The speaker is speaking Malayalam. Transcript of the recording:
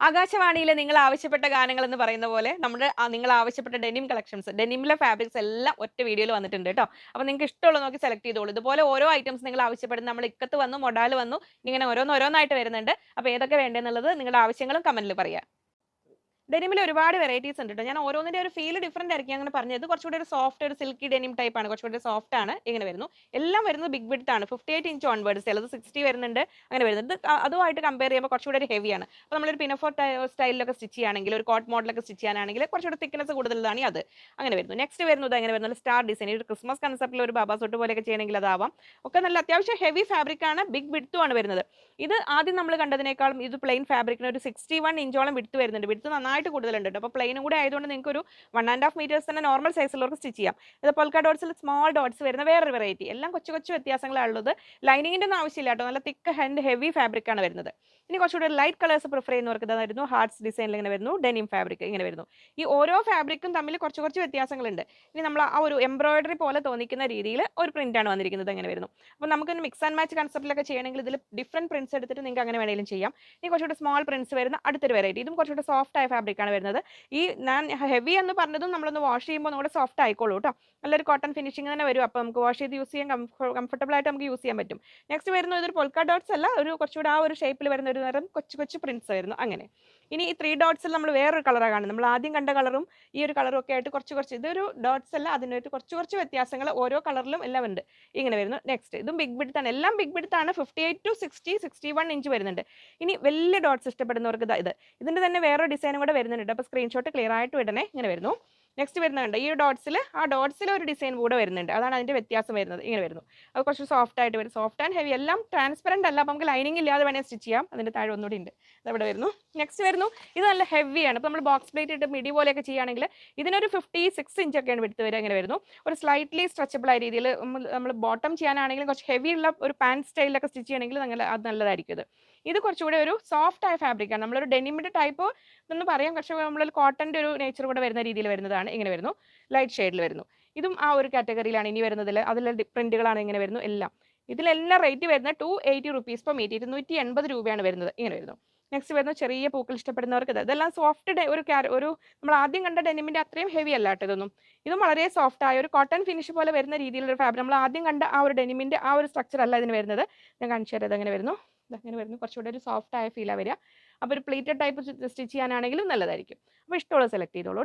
ആകാശവാണിയിൽ നിങ്ങൾ ആവശ്യപ്പെട്ട ഗാനങ്ങൾ എന്ന് പറയുന്ന പോലെ നമ്മുടെ നിങ്ങൾ ആവശ്യപ്പെട്ട ഡെനിം കളക്ഷൻസ് ഡെനിമിലെ ഫാബ്രിക്സ് എല്ലാം ഒറ്റ വീഡിയോയിൽ വന്നിട്ടുണ്ട് കേട്ടോ അപ്പോൾ നിങ്ങൾക്ക് ഇഷ്ടമുള്ള നോക്കി സെലക്ട് ചെയ്തോളൂ. ഇതുപോലെ ഓരോ ഐറ്റംസ് നിങ്ങൾ ആവശ്യപ്പെടുന്ന നമ്മൾ ഇക്കത്ത് വന്നു മൊഡാൽ വന്നു ഇങ്ങനെ ഓരോന്നോരോന്നായിട്ട് വരുന്നുണ്ട്. അപ്പോൾ ഏതൊക്കെ വേണ്ടതെന്നുള്ളത് നിങ്ങളുടെ ആവശ്യങ്ങളും കമന്റിൽ പറയാം. ഡെനിമിൽ ഒരുപാട് വെറൈറ്റീസ് ഉണ്ട് കേട്ടോ ഞാൻ ഓരോന്നിന്റെ ഒരു ഫീൽ ഡിഫറെന്റ് ആയിരിക്കും അങ്ങനെ പറഞ്ഞത്. കുറച്ചുകൂടി ഒരു സോഫ്റ്റ് ഒരു സിൽക്കി ഡെനിം ടൈപ്പ് ആണ്. കുറച്ചുകൂടി സോഫ്റ്റ് ആണ്. ഇങ്ങനെ വരുന്നു. എല്ലാം വരുന്നത് ബിഗ് വിഡ്ത്ത് ആണ്. ഫിഫ്റ്റി എയ്റ്റ് ഇഞ്ച് ഓൺവേർഡ്സ് ചിലത് സിക്സ്റ്റി വരുന്നുണ്ട്. അങ്ങനെ വരുന്നത് അതുമായിട്ട് കമ്പയർ ചെയ്യുമ്പോൾ കുറച്ചുകൂടി ഒരു ഹെവിയാണ് അപ്പോൾ നമ്മളൊരു പിനഫോർ സ്റ്റൈലിലൊക്കെ സ്റ്റിച്ച് ചെയ്യുകയാണെങ്കിൽ ഒരു കോട്ട് മോഡലൊക്കെ സ്റ്റിച്ച് ചെയ്യാനാണെങ്കിൽ കുറച്ചുകൂടി തിക്നെസ് കൂടുതലാണ് അത്. അങ്ങനെ വരുന്നു. നെക്സ്റ്റ് വരുന്നത് അങ്ങനെ വരുന്നത് സ്റ്റാർ ഡിസൈൻ ഒരു ക്രിസ്മസ് കൺസെപ്റ്റിൽ ഒരു ബാബാ സൂട്ട് പോലെയൊക്കെ ചെയ്യണമെങ്കിൽ അതാവാം. ഒക്കെ നല്ല അത്യാവശ്യം ഹെവി ഫാബ്രിക് ആണ്. ബിഗ് വിഡ്ത്തും ആണ് വരുന്നത്. ഇത് ആദ്യം നമ്മൾ കണ്ടതിനേക്കാളും ഇത് പ്ലെയിൻ ഫാബ്രിക്കിന് ഒരു സിക്സ്റ്റി വൺ ഇഞ്ചോളം വിടുത്ത് വരുന്നുണ്ട്. വിടുത്ത് നന്നായിട്ട് കൂടുതലുണ്ട് അപ്പോൾ പ്ലെയിനും കൂടെ ആയതുകൊണ്ട് നിങ്ങൾക്ക് ഒരു വൺ ആൻഡ് ഹാഫ് മീറ്റേഴ്സ് തന്നെ നോർമൽ സൈസിലുള്ളവർക്ക് സ്റ്റിച്ച് ചെയ്യാം. ഇത് പൊൽക്ക ഡോട്ട്സിൽ സ്മോൾ ഡോട്ട്സ് വരുന്ന വേറൊരു വെറൈറ്റി എല്ലാം കൊച്ചു കൊച്ചു വ്യത്യാസങ്ങളാണ് ഉള്ളത്. ലൈനിങ്ങിന്റെ ഒന്നും ആവശ്യമില്ല കേട്ടോ നല്ല തിക്ക് ഹാൻഡ് ഹെവി ഫാബ്രിക് ആണ് വരുന്നത്. ഇനി കുറച്ചുകൂടി ലൈറ്റ് കളേഴ്സ് പ്രിഫർ ചെയ്യുന്നവർക്ക് ഇതായിരുന്നു. ഹാർട്ട്സ് ഡിസൈനിൽ ഇങ്ങനെ വരുന്നു. ഡെനിം ഫാബ്രിക് ഇങ്ങനെ വരുന്നു. ഈ ഓരോ ഫാബ്രിക്കും തമ്മിൽ കുറച്ച് കുറച്ച് വ്യത്യാസങ്ങളുണ്ട്. ഇനി നമ്മൾ ആ ഒരു എംബ്രോയിഡറി പോലെ തോന്നിക്കുന്ന രീതിയിൽ ഒരു പ്രിന്റ് ആണ് വന്നിരിക്കുന്നത്. ഇങ്ങനെ വരുന്നു. അപ്പോൾ നമുക്ക് മിക്സ് ആൻഡ് മാച്ച് കൺസെപ്റ്റിലൊക്കെ ചെയ്യണമെങ്കിൽ ഇതിൽ ഡിഫറെന്റ് പ്രിന്റ്സ് എടുത്തിട്ട് നിങ്ങൾക്ക് അങ്ങനെ വേണമെങ്കിലും ചെയ്യാം. ഇനി കുറച്ചുകൂടെ സ്മോൾ പ്രിന്റ്സ് വരുന്ന അടുത്തൊരു വെറൈറ്റി ഇതും കുറച്ചുകൂടെ സോഫ്റ്റ് ആയ ഫാബ്രിക് ആണ് വരുന്നത്. ഈ ഞാൻ ഹെവി എന്ന് പറഞ്ഞതും നമ്മളൊന്ന് വാഷ് ചെയ്യുമ്പോൾ ഒന്നുകൂടെ സോഫ്റ്റ് ആയിക്കോളൂ കേട്ടോ നല്ലൊരു കോട്ടൺ ഫിനിഷിംഗ് തന്നെ വരും. അപ്പോൾ നമുക്ക് വാഷ് ചെയ്ത് യൂസ് ചെയ്യാൻ കംഫർട്ടബിൾ ആയിട്ട് നമുക്ക് യൂസ് ചെയ്യാൻ പറ്റും. നെക്സ്റ്റ് വരുന്ന ഇതൊരു പൊൽക്ക ഡോട്ട്സ് അല്ല. ഒരു കുറച്ചുകൂടെ ആ ഒരു ഷേപ്പിൽ വരുന്ന ഒരു നേരം കൊച്ചു കൊച്ചു പ്രിന്റ്സ് വരുന്നു. അങ്ങനെ. ഇനി ഈ ത്രീ ഡോട്ട്സിൽ നമ്മൾ വേറൊരു കളറാണ് കാണുന്നത്. നമ്മൾ ആദ്യം കണ്ട കളറും ഈ ഒരു കളറും ഒക്കെ ആയിട്ട് കുറച്ച് കുറച്ച് ഇതൊരു ഡോട്ട്സ് അല്ല അതിനായിട്ട് കുറച്ച് കുറച്ച് വ്യത്യാസങ്ങൾ ഓരോ കളറിലും എല്ലാം ഉണ്ട്. ഇങ്ങനെ വരുന്നു. നെക്സ്റ്റ് ഇതും ബിഗ് ബിഡ് ആണ്. എല്ലാം ബിഗ് ബിഡ് ആണ്. Fifty eight to sixty sixty one inch വരുന്നുണ്ട്. ഇനി വലിയ ഡോട്ട്സ് ഇഷ്ടപ്പെടുന്നവർക്ക് ഇത്. ഇതിന്റെ തന്നെ വേറെ ഡിസൈനും കൂടെ വരുന്നുണ്ട്. അപ്പോൾ സ്ക്രീൻഷോട്ട് ക്ലിയർ ആയിട്ട് വിടണേ ഇങ്ങനെ വരുന്നു. നെക്സ്റ്റ് വരുന്നുണ്ട്. ഈ ഡോട്ട്സിൽ ആ ഡോട്ട്സിൽ ഒരു ഡിസൈൻ കൂടെ വരുന്നുണ്ട്. അതാണ് അതിന്റെ വ്യത്യാസം വരുന്നത്. ഇങ്ങനെ വരുന്നു. അത് കുറച്ച് സോഫ്റ്റ് ആയിട്ട് വരും. സോഫ്റ്റ് ആൻഡ് ഹെവി എല്ലാം ട്രാൻസ്പെറന്റ് അല്ല. അപ്പോൾ നമുക്ക് ലൈനിങ് ഇല്ലാതെ വേണേൽ സ്റ്റിച്ച് ചെയ്യാം. അതിന്റെ താഴെ ഒന്നുകൂടി ഉണ്ട്. അതവിടെ വരുന്നു. നെക്സ്റ്റ് വരുന്നു. ഇത് നല്ല ഹെവിയാണ് അപ്പോൾ നമ്മൾ ബോക്സ് പ്ലേറ്റ് ഇട്ട് മിഡി പോലെയൊക്കെ ചെയ്യുകയാണെങ്കിൽ ഇതിനൊരു ഫിഫ്റ്റി സിക്സ് ഇഞ്ചൊക്കെയാണ് എടുത്ത് വരിക. ഇങ്ങനെ വരുന്നു. ഒരു സ്ലൈറ്റ്ലി സ്ട്രെച്ചബിൾ ആയ രീതിയിൽ നമ്മൾ ബോട്ടം ചെയ്യാനാണെങ്കിലും കുറച്ച് ഹെവി ഉള്ള ഒരു പാന്റ് സ്റ്റൈലിലൊക്കെ സ്റ്റിച്ച് ചെയ്യണമെങ്കിൽ നിങ്ങൾ അത് നല്ലതായിരിക്കും ഇത്. ഇത് കുറച്ചുകൂടെ ഒരു സോഫ്റ്റ് ആയ ഫാബ്രിക്കാണ് നമ്മളൊരു ഡെനിമിഡ് ടൈപ്പ് എന്ന് പറയാം. പക്ഷേ നമ്മളൊരു കോട്ടന്റെ ഒരു നേച്ചർ കൂടെ വരുന്ന രീതിയിൽ വരുന്നതാണ്. ഇങ്ങനെ വരുന്നു. ലൈറ്റ് ഷെയ്ഡിൽ വരുന്നു. ഇതും ആ ഒരു കാറ്റഗറിയിലാണ് ഇനി വരുന്നതിൽ അതിലെ പ്രിന്റുകളാണ് ഇങ്ങനെ വരുന്നു എല്ലാം. ഇതിലെല്ലാം റേറ്റ് വരുന്നത് two eighty rupees per metre ഇരുന്നൂറ്റി എൺപത് രൂപയാണ് വരുന്നത്. ഇങ്ങനെ വരുന്നു. നെക്സ്റ്റ് വരുന്ന ചെറിയ പൂക്കൾ ഇഷ്ടപ്പെടുന്നവർക്ക് ഇത്. ഇതെല്ലാം സോഫ്റ്റ് ഒരു ഒരു നമ്മൾ ആദ്യം കണ്ട ഡെനിമിന്റെ അത്രയും ഹെവി അല്ല ഇതൊന്നും. ഇതും വളരെ സോഫ്റ്റ് ആയ ഒരു കോട്ടൺ ഫിനിഷ് പോലെ വരുന്ന രീതിയിലുള്ള ഫാബ്രിക് നമ്മൾ ആദ്യം കണ്ട ആ ഒരു ഡെനിമിന്റെ ആ ഒരു സ്ട്രക്ചർ അല്ല ഇതിന് വരുന്നത്. ഞാൻ കാണിച്ചു തരാം. ഇതങ്ങനെ വരുന്നു? ഇതങ്ങനെ വരുന്നു? കുറച്ചുകൂടെ ഒരു സോഫ്റ്റ് ആയ ഫീലാണ് വരിക. അപ്പോൾ ഒരു പ്ലേറ്റഡ് ടൈപ്പ് സ്റ്റിച്ച് ചെയ്യാനാണെങ്കിലും നല്ലതായിരിക്കും. അപ്പോൾ ഇഷ്ടമുള്ള സെലക്ട് ചെയ്തോളൂ